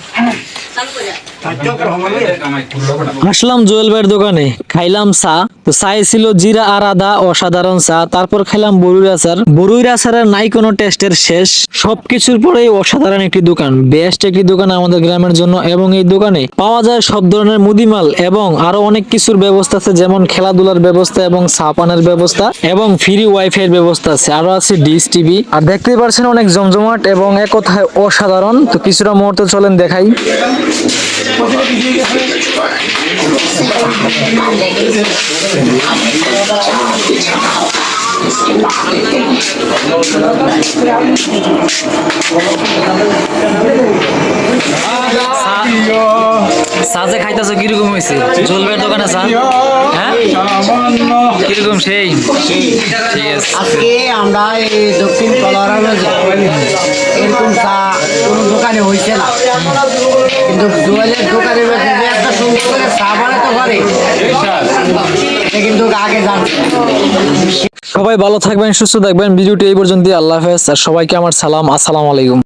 Thank you. আসলাম জুয়েল ভাইয়ের দোকানে, খাইলাম চা। তো চাই ছিল জিরা আর আদা, অসাধারণ চা। তারপর খাইলাম বরুইর আচার। বরুইর আচারের নাই কোনো টেস্টের শেষ। সবকিছুর পরেই অসাধারণ একটি দোকান। বেস্ট একটি দোকান আমাদের গ্রামের জন্য। এবং এই দোকানে পাওয়া যায় সব ধরনের মুদিমাল এবং আরও অনেক কিছুর ব্যবস্থা আছে, যেমন খেলাধুলার ব্যবস্থা এবং চা পানের ব্যবস্থা এবং ফ্রি ওয়াইফাই এর ব্যবস্থা আছে। আরও আছে ডিস টিভি। আর দেখতেই পারছেন অনেক জমজমাট এবং এক কথায় অসাধারণ। তো কিছুটা মুহূর্তে চলেন দেখাই। সাজে খাইতেছো কীরকম হয়েছে জলবের দোকানে চা হ্যাঁ? কীরকম সেই? আজকে আমরা এই দক্ষিণ কলোরাডো এরকম চা দোকানে হয়েছে না। কিন্তু জুয়েলের দোকানে একটা সুন্দর করে চা বানাতে পারে কিন্তু আগে জানতো সবাই ভালো থাকবেন, সুস্থ থাকবেন। ভিডিওটি এই পর্যন্ত আল্লাহ হাফেজ। আর সবাইকে আমার সালাম। আসসালামু আলাইকুম।